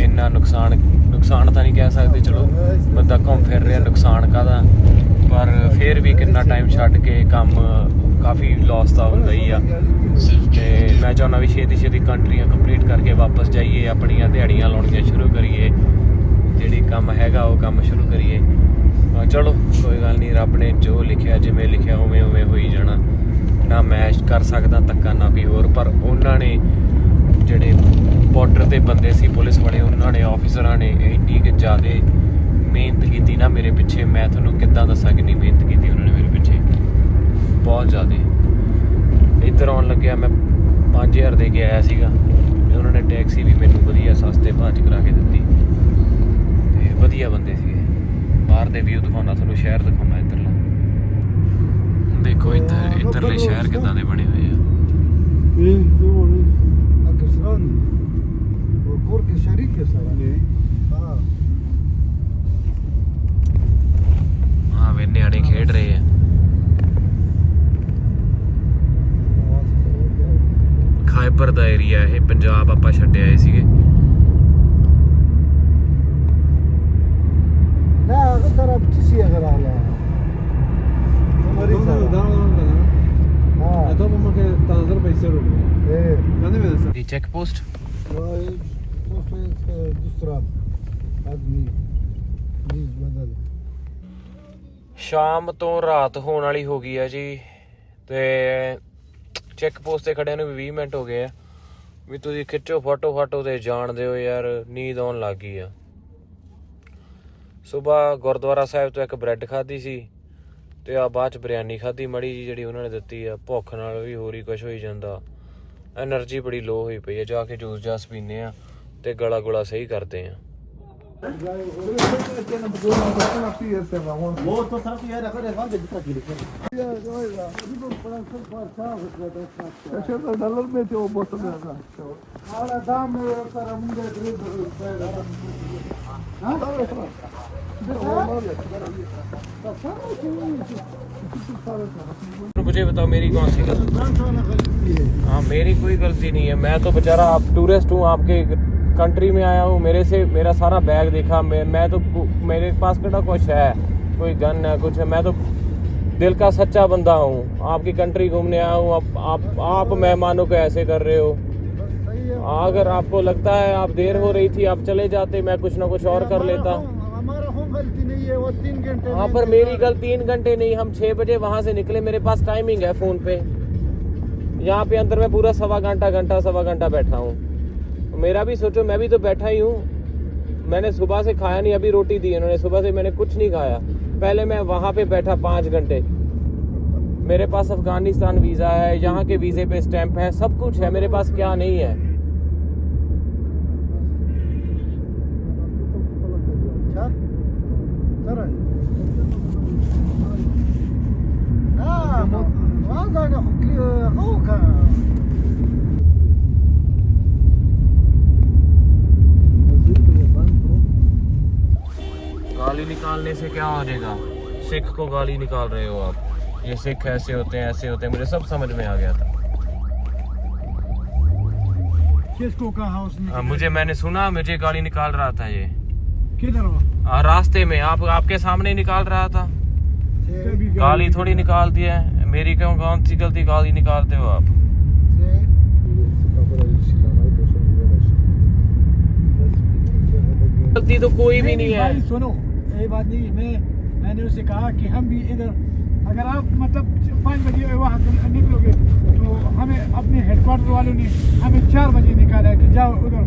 ਇੰਨਾ ਨੁਕਸਾਨ ਨੁਕਸਾਨ ਤਾਂ ਨਹੀਂ ਕਹਿ ਸਕਦੇ, ਚਲੋ, ਬੰਦਾ ਘੁੰਮ ਫਿਰ ਰਿਹਾ, ਨੁਕਸਾਨ ਕਾਦਾ ਪਰ ਫਿਰ ਵੀ ਕਿੰਨਾ ਟਾਈਮ ਛੱਡ ਕੇ ਕੰਮ ਕਾਫੀ ਲਾਸ ਤਾਂ ਹੁੰਦਾ ਹੀ ਆ। ਤੇ ਮੈਂ ਚਾਹੁੰਦਾ ਵੀ ਛੇਤੀ ਛੇਤੀ ਕੰਟਰੀਆਂ ਕੰਪਲੀਟ ਕਰਕੇ ਵਾਪਸ ਜਾਈਏ, ਆਪਣੀਆਂ ਦਿਹਾੜੀਆਂ ਲਾਉਣੀਆਂ ਸ਼ੁਰੂ ਕਰੀਏ। ਜਿਹੜੀ ਕੰਮ ਹੈਗਾ, ਉਹ ਕੰਮ ਸ਼ੁਰੂ ਕਰੀਏ। ਚਲੋ, ਕੋਈ ਗੱਲ ਨਹੀਂ, ਰੱਬ ਨੇ ਜੋ ਲਿਖਿਆ, ਜਿਵੇਂ ਲਿਖਿਆ ਉਵੇਂ ਉਵੇਂ ਹੋਈ ਜਾਣਾ। ਨਾ ਮੈਂ ਕਰ ਸਕਦਾ ਤੱਕਾ ਨਾ ਵੀ ਹੋਰ, ਪਰ ਉਹਨਾਂ ਨੇ ਬਾਰਡਰ ਤੇ ਬੰਦੇ ਸੀ ਪੁਲਿਸ ਵਾਲੇ ਉਹਨਾਂ ਨੇ ਆਫੀਸਰਾਂ ਨੇ ਇੰਨੀ ਕਿ ਜ਼ਿਆਦਾ ਮਿਹਨਤ ਕੀਤੀ ਨਾ ਮੇਰੇ ਪਿੱਛੇ। ਮੈਂ ਤੁਹਾਨੂੰ ਕਿੱਦਾਂ ਦੱਸਾਂ ਕਿੰਨੀ ਮਿਹਨਤ ਕੀਤੀ ਉਹਨਾਂ ਨੇ ਮੇਰੇ ਪਿੱਛੇ। ਬਹੁਤ ਜ਼ਿਆਦਾ। ਇੱਧਰ ਆਉਣ ਲੱਗਿਆ ਮੈਂ 5000 ਦੇ ਕੇ ਆਇਆ ਸੀਗਾ ਉਹਨਾਂ ਨੇ ਟੈਕਸੀ ਵੀ ਮੈਨੂੰ ਵਧੀਆ ਸਸਤੇ ਭਾਅ 'ਚ ਕਰਾ ਕੇ ਦਿੱਤੀ। ਤੇ ਵਧੀਆ ਬੰਦੇ ਸੀਗੇ। ਬਾਹਰ ਦੇ ਵੀ ਉਹ ਦਿਖਾਉਣਾ ਤੁਹਾਨੂੰ ਸ਼ਹਿਰ ਦਿਖਾਉਣਾ ਇੱਧਰਲਾ। ਦੇਖੋ ਇੱਧਰ ਇੱਧਰਲੇ ਸ਼ਹਿਰ ਕਿਦਾਂ ਦੇ ਬਣੇ ਹੋਏ ਆ। ਇਹ ਦੋ ਨੇ ਆ ਕਿਸਰਾਂ Porque Sharique ਸਾਰਾ? ਹਾਂ। ਆ ਵੇ ਨਿਆਣੇ ਖੇਡ ਰਹੇ ਆ। ਖਾਇਬਰ ਦਾ ਏਰੀਆ ਇਹ ਪੰਜਾਬ ਆਪਾਂ ਛੱਡ ਆਏ ਸੀਗੇ। ਨਾ ਅਗਰ ਤਰਫ ਅਗਰ ਆਲਾ ਮਰੀਜ਼ ਦਾ ਹਾਂ। ਤਾਂ ਮਮਾ ਕੇ 10000 ਰੁਪਏ ਸੇ ਰੁਪਏ ਕਹਿੰਦੇ ਮੈਂ ਦੱਸਾਂ। ਇਹ ਚੈੱਕ ਪੋਸਟ तो एक दूसरा आदमी प्लीज ਸ਼ਾਮ ਤੋਂ ਰਾਤ ਹੋਣ ਵਾਲੀ ਹੋ ਗਈ ਆ ਜੀ ਤੇ ਚੈੱਕ ਪੋਸਟ ਤੇ ਖੜਿਆਂ ਨੂੰ ਵੀ 20 ਮਿੰਟ ਹੋ ਗਏ ਆ। ਵੀ ਤੁਸੀਂ ਖਿੱਚੋ ਫੋਟੋ ਫਾਟੋ ਤੇ ਜਾਣਦੇ ਹੋ ਯਾਰ, ਨੀਂਦ ਆਉਣ ਲੱਗ ਗਈ ਆ। ਸਵੇਰ ਗੁਰਦੁਆਰਾ ਸਾਹਿਬ ਤੋਂ ਇੱਕ ਬ੍ਰੈਡ ਖਾਧੀ ਸੀ ਤੇ ਆ ਬਾਅਦ ਚ ਬਿਰਿਆਨੀ ਖਾਧੀ ਮੜੀ ਜੀ ਜਿਹੜੀ ਉਹਨਾਂ ਨੇ ਦਿੱਤੀ ਆ। ਭੁੱਖ ਨਾਲ ਵੀ ਹੋਰ ਹੀ ਕੁਝ ਹੋਈ ਜਾਂਦਾ। એનર્ਜੀ ਬੜੀ ਲੋ ਹੋਈ ਪਈ ਆ, ਜਾ ਕੇ ਜੂਸ ਜਾਸ ਪੀਨੇ ਆ। ਤੇ ਗਲਾ ਗੁਲਾ ਸਹੀ ਕਰਦੇ ਆ مجھے بتاؤ میری کون سی غلطی ہاں میری کوئی غلطی نہیں ہے۔ میں تو بچارا آپ ٹورسٹ ہوں، آپ کے کنٹری میں آیا ہوں میرے سے میرا سارا بیگ دیکھا میں تو میرے پاس کٹا کچھ ہے کوئی گن ہے کچھ ہے میں تو دل کا سچا بندہ ہوں۔ آپ کی کنٹری گھومنے آیا ہوں آپ آپ مہمانوں کو ایسے کر رہے ہو۔ اگر آپ کو لگتا ہے آپ دیر ہو رہی تھی آپ چلے جاتے میں کچھ نہ کچھ اور کر لیتا۔ ہاں پر میری گل تین گھنٹے نہیں ہم چھ بجے وہاں سے نکلے میرے پاس ٹائمنگ ہے فون پہ۔ یہاں پہ اندر میں پورا سوا گھنٹہ گھنٹہ سوا گھنٹہ بیٹھا ہوں۔ میرا بھی سوچو، میں بھی تو بیٹھا ہی ہوں۔ میں نے صبح سے کھایا نہیں، ابھی روٹی دی انہوں نے۔ صبح سے میں نے کچھ نہیں کھایا۔ پہلے میں وہاں پہ بیٹھا پانچ گھنٹے۔ میرے پاس افغانستان ویزا ہے، یہاں کے ویزے پہ اسٹیمپ ہے، سب کچھ ہے۔ میرے پاس کیا نہیں ہے۔ گالی نکالنے سے کیا ہو جائے گا؟ سکھ کو گالی نکال رہے ہو آپ۔ یہ سکھ ایسے ہوتے ہیں ایسے ہوتے ہیں مجھے سب سمجھ میں آ گیا تھا۔ کس کو کہا اس نے؟ ہاں، مجھے میں نے سنا مجھے گالی نکال رہا تھا یہ۔ کدھر راستے میں۔ آپ آپ کے سامنے نکال رہا تھا۔ گالی تھوڑی نکال دی ہے۔ میری کیوں کون سی غلطی گالی نکالتے ہو آپ؟ غلطی تو کوئی بھی نہیں ہے۔ سنو۔ गलती तो कोई भी नहीं है भाई सुनो ये बात नहीं मैं मैंने उससे कहा कि हम भी इधर अगर आप मतलब पाँच बजे वहाँ से निकलोगे तो हमें अपने हेडक्वार्टर वालों ने हमें चार बजे निकाला है कि जाओ उधर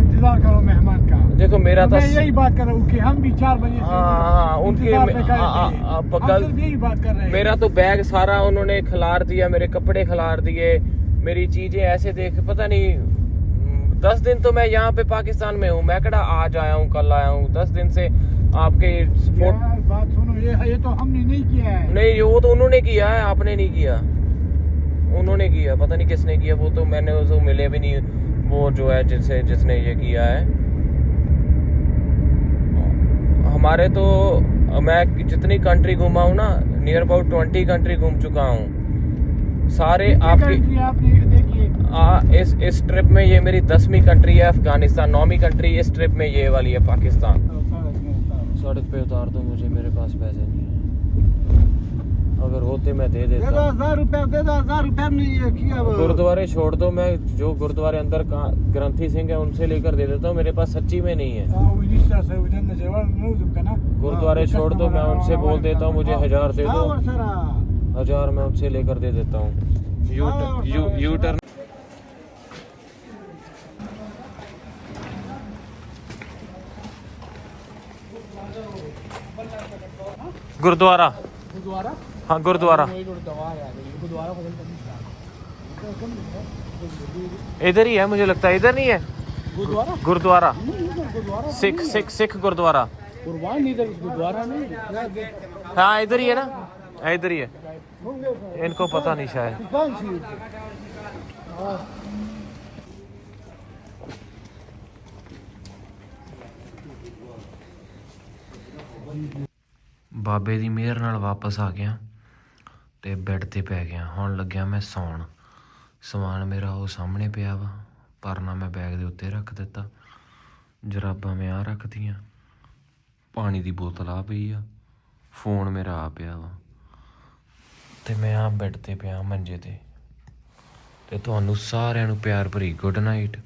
इंतजार करो मेहमान का देखो मेरा तो था मैं यही बात कर रहा हूँ कि हम भी चार बजे से हाँ, हाँ, उनके- इंतजार में खड़े हाँ, थे। हाँ, हम बगल- सिर्फ यही बात कर रहे हैं मेरा तो बैग सारा उन्होंने खिलार दिया मेरे कपड़े खिलार दिए मेरी चीजें ऐसे देख पता नहीं دس دن تو میں یہاں پہ پاکستان میں ہوں میں کہا آج آیا ہوں کل آیا ہوں؟ دس دن سے آپ کے سپورٹ بات سنو یہ تو ہم نے نہیں کیا ہے۔ نہیں وہ تو انہوں نے کیا ہے آپ نے نہیں کیا۔ انہوں نے کیا پتہ نہیں کس نے کیا وہ تو میں نے اسے ملے بھی نہیں وہ جو ہے جس سے جس نے یہ کیا ہے۔ ہمارے تو میں جتنی کنٹری گھوما ہوں نا نیئر اباؤٹ ٹوینٹی کنٹری گھوم چکا ہوں۔ سارے آپ کی اس اس ٹرپ میں یہ میری دسویں کنٹری ہے افغانستان نویں کنٹری اس ٹرپ میں یہ والی ہے پاکستان۔ سڑک پہ اتار دو مجھے میرے پاس پیسے نہیں اگر ہوتے میں دے دیتا۔ گردوارے چھوڑ دو میں جو گردوارے اندر گرنتھی سنگھ ہے ان سے لے کر دے دیتا ہوں میرے پاس سچی میں نہیں ہے۔ گردوارے چھوڑ دو میں ان سے بول دیتا ہوں مجھے ہزار دے دو۔ ہزار میں ان سے لے کر دے دیتا ہوں۔ You turn. گردوارا ہاں گردوارا ادھر ہی ہے مجھے لگتا ہے ادھر نہیں ہے گردوارا سکھ سکھ سکھ گردوارا ہاں ادھر ہی ہے نا ادھر ہی ہے ان کو پتا نہیں شاید Thank you. ਬਾਬੇ ਦੀ ਮਿਹਰ ਨਾਲ ਵਾਪਸ ਆ ਗਿਆ ਤੇ ਬੈੱਡ ਤੇ ਪੈ ਗਿਆ। ਹੁਣ ਲੱਗਿਆ ਮੈਂ ਸੌਣ। ਸਮਾਨ ਮੇਰਾ ਉਹ ਸਾਹਮਣੇ ਪਿਆ ਵਾ। ਪਰਨਾ ਮੈਂ ਬੈਗ ਦੇ ਉੱਤੇ ਰੱਖ ਦਿੱਤਾ। ਜਰਾਬਾਂ ਮੈਂ ਆ ਰੱਖਦੀਆਂ ਪਾਣੀ ਦੀ ਬੋਤਲ ਆ ਪਈ ਆ। ਫੋਨ ਮੇਰਾ ਆ ਪਿਆ ਵਾ। ਤੇ ਮੈਂ ਆ ਬੈੱਡ ਤੇ ਪਿਆ ਮੰਜੇ ਤੇ। ਤੇ ਤੁਹਾਨੂੰ ਸਾਰਿਆਂ ਨੂੰ ਪਿਆਰ ਭਰੀ ਗੁੱਡ ਨਾਈਟ।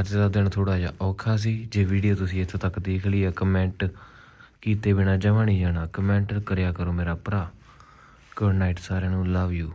ਅੱਜ ਦਾ ਦਿਨ ਥੋੜਾ ਜਿਹਾ ਔਖਾ ਸੀ। ਜੇ ਵੀਡੀਓ ਤੁਸੀਂ ਇੱਥੋਂ ਤੱਕ ਦੇਖ ਲਈ ਆ, ਕਮੈਂਟ ਕੀਤੇ ਬਿਨਾਂ ਜਮਾ ਨਹੀਂ ਜਾਣਾ। ਕਮੈਂਟ ਕਰਿਆ ਕਰੋ ਮੇਰਾ ਭਰਾ। ਗੁੱਡ ਨਾਈਟ ਸਾਰਿਆਂ ਨੂੰ ਲਵ ਯੂ